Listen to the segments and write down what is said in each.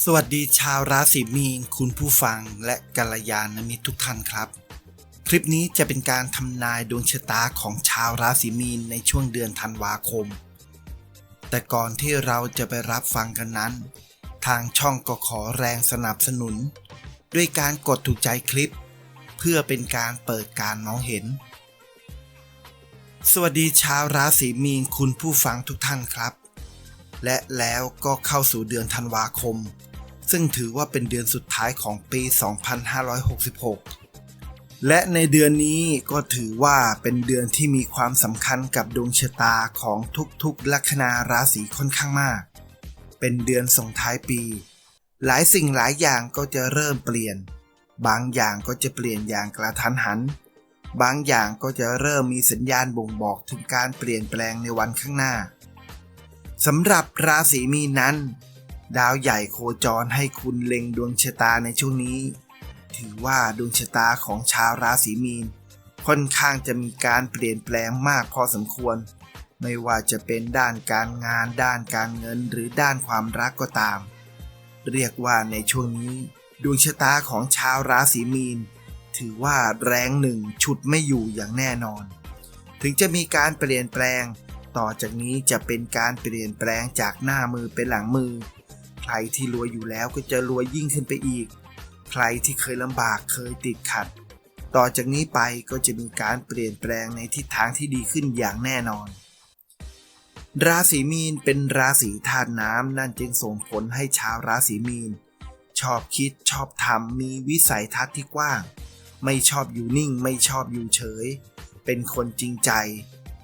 สวัสดีชาวราศีมีน คุณผู้ฟังและกัลยาณมิตรทุกท่านครับ คลิปนี้จะเป็นการทำนายดวงชะตาของชาวราศีมีนในช่วงเดือนธันวาคม แต่ก่อนที่เราจะไปรับฟังกันนั้น ทางช่องก็ขอแรงสนับสนุน ด้วยการกดถูกใจคลิป เพื่อเป็นการเปิดการมองเห็น สวัสดีชาวราศีมีนคุณผู้ฟังทุกท่านครับ และแล้วก็เข้าสู่เดือนธันวาคม ซึ่งถือว่าเป็นเดือนสุดท้ายของปี 2566 และในเดือนนี้ก็ถือว่าเป็นเดือนที่มีความสำคัญกับดวงชะตาของทุกๆลัคนาราศีค่อนข้างมาก เป็นเดือนส่งท้ายปี หลายสิ่งหลายอย่างก็จะเริ่มเปลี่ยน บางอย่างก็จะเปลี่ยนอย่างกระทันหัน บางอย่างก็จะเริ่มมีสัญญาณบ่งบอกถึงการเปลี่ยนแปลงในวันข้างหน้าสำหรับราศีมีนนั้น ดาวใหญ่โคจรให้คุณเล็งดวงชะตาในช่วงนี้ ถือว่าดวงชะตาของชาวราศีมีน ค่อนข้างจะมีการเปลี่ยนแปลงมากพอสมควร ไม่ว่าจะเป็นด้านการงาน ด้านการเงินหรือด้านความรักก็ตาม เรียกว่าในช่วงนี้ ดวงชะตาของชาวราศีมีน ถือว่าแรงหนึ่งฉุดไม่อยู่อย่างแน่นอน ถึงจะมีการเปลี่ยนแปลง ต่อจากนี้จะเป็นการเปลี่ยนแปลงจากหน้ามือเป็นหลังมือ ใครที่รวยอยู่แล้วก็จะรวยยิ่งขึ้นไปอีก ใครที่เคยลำบากเคยติดขัด ต่อจากนี้ไปก็จะมีการเปลี่ยนแปลงในทิศทางที่ดีขึ้นอย่างแน่นอน ราศีมีนเป็นราศีธาตุน้ำนั่นจึงส่งผลให้ชาวราศีมีน ชอบคิดชอบทำมีวิสัยทัศน์ที่กว้าง ไม่ชอบอยู่นิ่งไม่ชอบอยู่เฉย เป็นคนจริงใจ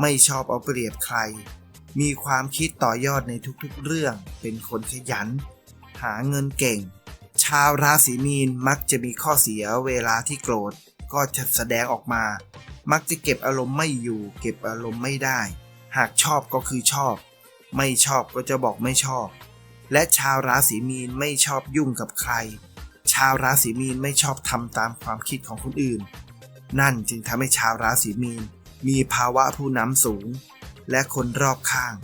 ไม่ชอบเอาเปรียบใคร มีความคิดต่อยอดในทุกๆเรื่อง เป็นคนขยัน หาเงินเก่ง ชาวราศีมีนมักจะมีข้อเสียเวลาที่โกรธ ก็จะแสดงออกมา มักจะเก็บอารมณ์ไม่อยู่ เก็บอารมณ์ไม่ได้ หากชอบก็คือชอบ ไม่ชอบก็จะบอกไม่ชอบ และชาวราศีมีนไม่ชอบยุ่งกับใคร ชาวราศีมีนไม่ชอบทำตามความคิดของคนอื่น นั่นจึงทำให้ชาวราศีมีนมีภาวะผู้นำสูง และคนรอบข้าง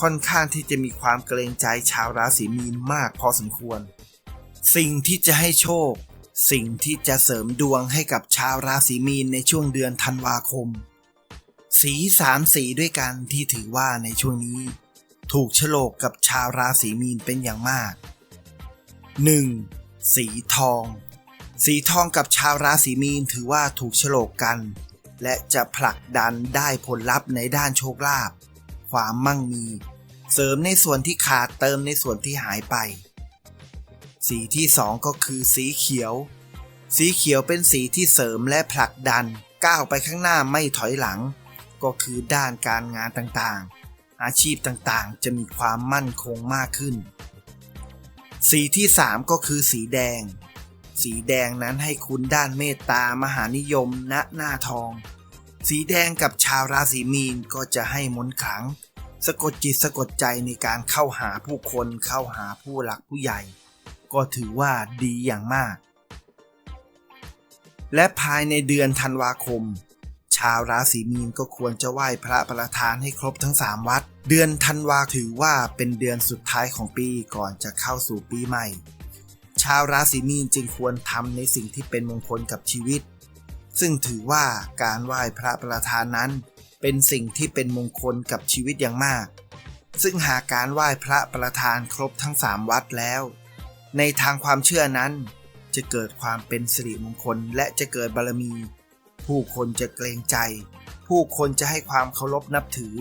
ค่อนข้างที่จะมีความเกรงใจชาวราศีมีนมากพอสมควร สิ่งที่จะให้โชค สิ่งที่จะเสริมดวงให้กับชาวราศีมีนในช่วงเดือนธันวาคม สีสามสีด้วยกันที่ถือว่าในช่วงนี้ ถูกโฉลกกับชาวราศีมีนเป็นอย่างมาก 1. สีทอง สีทองกับชาวราศีมีนถือว่าถูกโฉลกกัน และจะผลักดันได้ผลลัพธ์ในด้านโชคลาภความมั่งมี เสริมในส่วนที่ขาดเติมในส่วนที่หายไป สีที่สองก็คือสีเขียว สีเขียวเป็นสีที่เสริมและผลักดันก้าวไปข้างหน้าไม่ถอยหลัง ก็คือด้านการงานต่างๆ อาชีพต่างๆ จะมีความมั่นคงมากขึ้น สีที่ 3 ก็คือสีแดง สีแดงนั้นให้คุณด้านเมตตามหานิยมณหน้าทอง สีแดงกับชาวราศีมีนก็จะให้มนต์ขลัง สะกดจิตสะกดใจในการเข้าหาผู้คนเข้าหาผู้หลักผู้ใหญ่ ก็ถือว่าดีอย่างมาก และภายในเดือนธันวาคม ชาวราศีมีนก็ควรจะไหว้พระประธานให้ครบทั้ง 3 วัด เดือนธันวาถือว่าเป็นเดือนสุดท้ายของปีก่อนจะเข้าสู่ปีใหม่ ชาวราศีมีนจึงควรทำในสิ่งที่เป็นมงคลกับชีวิต ซึ่งถือว่าการไหว้พระประธานนั้น เป็นสิ่งที่เป็นมงคลกับชีวิตอย่างมาก ซึ่งหากการไหว้พระประธานครบทั้ง 3 วัดแล้ว ในทางความเชื่อนั้น จะเกิดความเป็นสิริมงคลและจะเกิดบารมี ผู้คนจะเกรงใจ ผู้คนจะให้ความเคารพนับถือ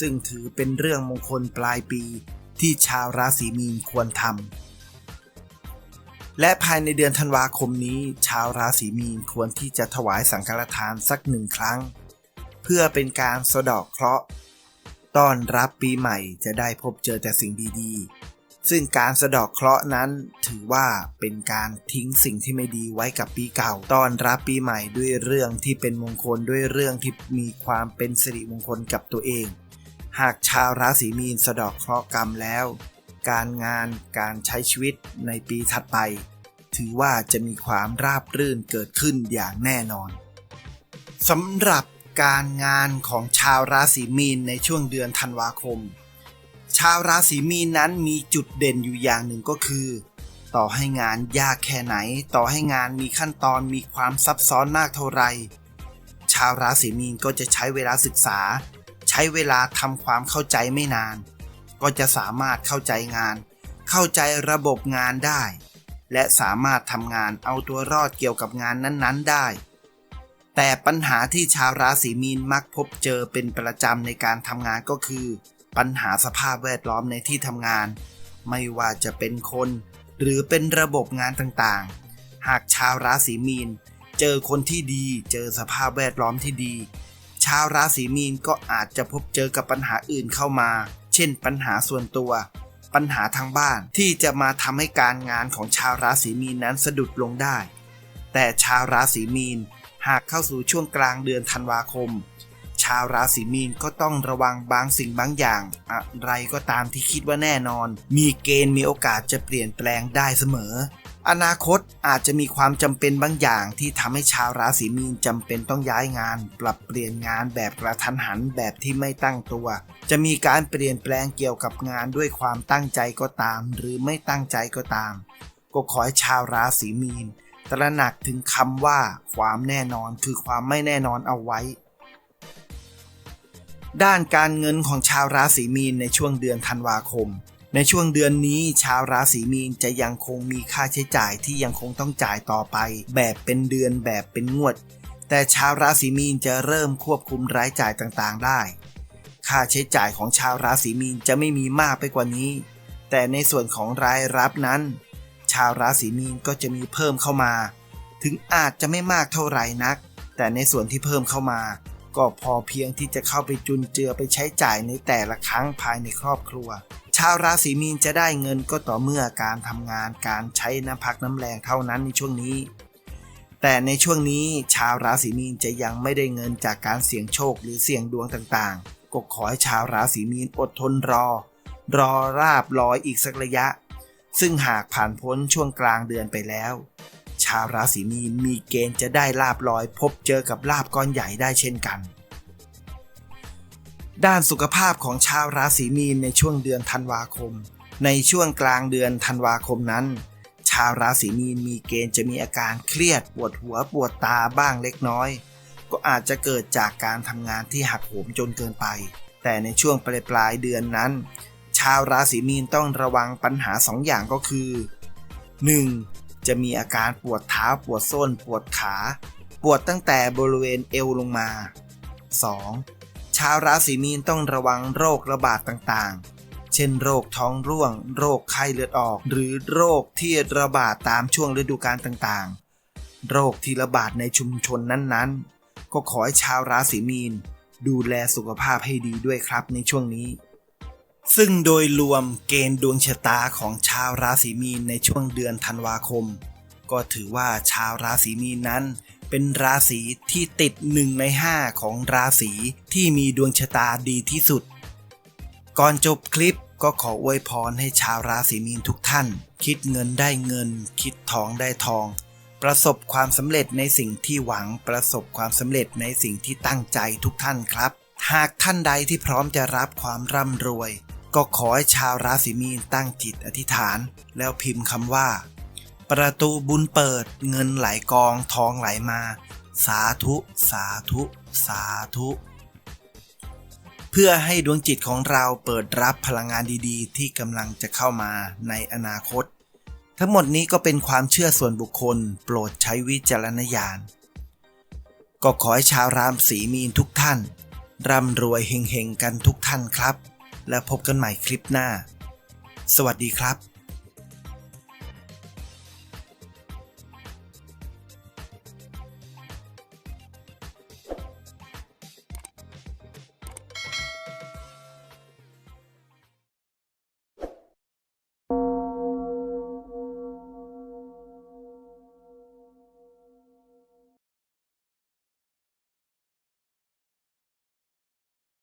ซึ่งถือเป็นเรื่องมงคลปลายปีที่ชาวราศีมีนควรทำ และภายในเดือนธันวาคมนี้ ชาวราศีมีนควรที่จะถวายสังฆทานสักหนึ่งครั้ง เพื่อเป็นการสะดอกเคราะห์ต้อนรับปีใหม่จะได้พบเจอแต่สิ่งดีๆ ซึ่งการสะดอกเคราะห์นั้นถือว่าเป็นการทิ้งสิ่งที่ไม่ดีไว้กับปีเก่า ต้อนรับปีใหม่ด้วยเรื่องที่เป็นมงคลด้วยเรื่องที่มีความเป็นสิริมงคลกับตัวเอง หากชาวราศีมีนสะดอกเคราะห์กรรมแล้ว การงานการใช้ชีวิตในปีถัดไป ถือว่าจะมีความราบรื่นเกิดขึ้นอย่างแน่นอนสำหรับการงานของชาวราศีมีนในช่วงเดือนธันวาคม ชาวราศีมีนนั้นมีจุดเด่นอยู่อย่างหนึ่งก็คือ ต่อให้งานยากแค่ไหน ต่อให้งานมีขั้นตอนมีความซับซ้อนมากเท่าไหร่ชาวราศีมีนก็จะใช้เวลาศึกษา ใช้เวลาทำความเข้าใจไม่นาน ก็จะสามารถเข้าใจงาน เข้าใจระบบงานได้ และสามารถทำงานเอาตัวรอดเกี่ยวกับงานนั้นๆได้ แต่ปัญหาที่ชาวราศีมีนมักพบเจอเป็นประจำในการทำงานก็คือ ปัญหาสภาพแวดล้อมในที่ทำงาน ไม่ว่าจะเป็นคน หรือเป็นระบบงานต่างๆ หากชาวราศีมีนเจอคนที่ดี เจอสภาพแวดล้อมที่ดี ชาวราศีมีนก็อาจจะพบเจอกับปัญหาอื่นเข้ามา ช่น ปัญหาส่วนตัว ปัญหาทางบ้านที่จะมาทำให้การงานของชาวราศีมีนนั้นสะดุดลงได้ แต่ชาวราศีมีนหากเข้าสู่ช่วงกลางเดือนธันวาคม ชาวราศีมีนก็ต้องระวังบางสิ่งบางอย่าง อะไรก็ตามที่คิดว่าแน่นอน มีเกณฑ์มีโอกาสจะเปลี่ยนแปลงได้เสมอ อนาคตอาจจะมีความจำเป็นบางอย่างที่ทำให้ชาวราศีมีนจำเป็นต้องย้ายงาน ปรับเปลี่ยนงานแบบกระทันหันแบบที่ไม่ตั้งตัว จะมีการเปลี่ยนแปลงเกี่ยวกับงานด้วยความตั้งใจก็ตาม หรือไม่ตั้งใจก็ตาม ก็ขอให้ชาวราศีมีน ตระหนักถึงคำว่า ความแน่นอนคือความไม่แน่นอนเอาไว้ ด้านการเงินของชาวราศีมีนในช่วงเดือนธันวาคม ในช่วงเดือนนี้ชาวราศีมีนจะยังคงมีค่าใช้จ่ายที่ยังคงต้องจ่ายต่อไป แบบเป็นเดือนแบบเป็นงวด แต่ชาวราศีมีนจะเริ่มควบคุมรายจ่ายต่างๆ ได้ ค่าใช้จ่ายของชาวราศีมีนจะไม่มีมากไปกว่านี้ แต่ในส่วนของรายรับนั้น ชาวราศีมีนก็จะมีเพิ่มเข้ามา ถึงอาจจะไม่มากเท่าไหร่นัก แต่ในส่วนที่เพิ่มเข้ามา ก็พอเพียงที่จะเข้าไปจุนเจือไปใช้จ่ายในแต่ละครั้งภายในครอบครัว ชาวราศีมีนจะได้เงินก็ต่อเมื่อการทำงานการใช้น้ำพักน้ำแรงเท่านั้นในช่วงนี้ แต่ในช่วงนี้ชาวราศีมีนจะยังไม่ได้เงินจากการเสี่ยงโชคหรือเสี่ยงดวงต่างๆ ก็ขอให้ชาวราศีมีนอดทนรอ รอราบรอยอีกสักระยะ ซึ่งหากผ่านพ้นช่วงกลางเดือนไปแล้ว ชาวราศีมีนมีเกณฑ์จะได้ลาบลอยพบเจอกับลาบก้อนใหญ่ได้เช่นกัน ด้านสุขภาพของชาวราศีมีนในช่วงเดือนธันวาคม ในช่วงกลางเดือนธันวาคมนั้น ชาวราศีมีนมีเกณฑ์จะมีอาการเครียด ปวดหัวปวดตาบ้างเล็กน้อย ก็อาจจะเกิดจากการทำงานที่หักโหมจนเกินไป แต่ในช่วงปลายปลายเดือนนั้น ชาวราศีมีนต้องระวังปัญหาสองอย่างก็คือ 1. จะมีอาการปวดเท้าปวดส้น ปวดขา ปวดตั้งแต่บริเวณเอวลงมา 2. ชาวราศีมีนต้องระวังโรคระบาดต่างๆ เช่นโรคท้องร่วง โรคไข้เลือดออก หรือโรคที่ระบาดตามช่วงฤดูกาลต่างๆ โรคที่ระบาดในชุมชนนั้นๆ ก็ขอให้ชาวราศีมีน ดูแลสุขภาพให้ดีด้วยครับในช่วงนี้ ซึ่งโดยรวมเกณฑ์ดวงชะตาของชาวราศีมีนในช่วงเดือนธันวาคม ก็ถือว่าชาวราศีมีนนั้น เป็นราศีที่ติดหนึ่งในห้าของราศีที่มีดวงชะตาดีที่สุด ก่อนจบคลิปก็ขออวยพรให้ชาวราศีมีนทุกท่าน คิดเงินได้เงิน คิดทองได้ทอง ประสบความสำเร็จในสิ่งที่หวังประสบความสำเร็จในสิ่งที่ตั้งใจทุกท่านครับ หากท่านใดที่พร้อมจะรับความร่ำรวย ก็ขอให้ชาวราศีมีนตั้งจิตอธิษฐาน แล้วพิมพ์คำว่า ประตูบุญเปิดเงินไหลกองทองไหลมา สาธุสาธุสาธุ เพื่อให้ดวงจิตของเราเปิดรับพลังงานดีๆ ที่กำลังจะเข้ามาในอนาคต ทั้งหมดนี้ก็เป็นความเชื่อส่วนบุคคล โปรดใช้วิจารณญาณ ก็ขอให้ชาวรามสีมีนทุกท่าน ร่ำรวยเฮงๆกันทุกท่านครับ และพบกันใหม่คลิปหน้า สวัสดีครับ